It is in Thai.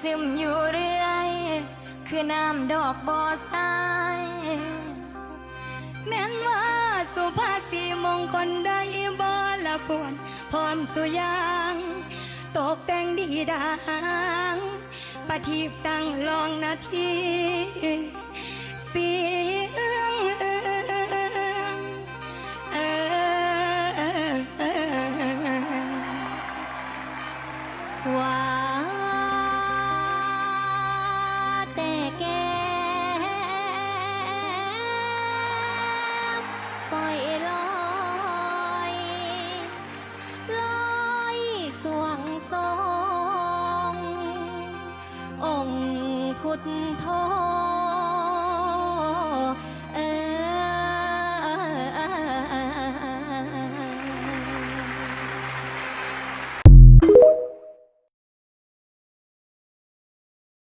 ซึมอยู่เรื่อย คือน้ำดอกบอสายแม้นว่าสุภาษีมงคลได้บ่ละปวนพร้อมสุยางตกแต่งดีดังปฏิบตั้งลองนาทีเสียงว่า องค์พุทโธ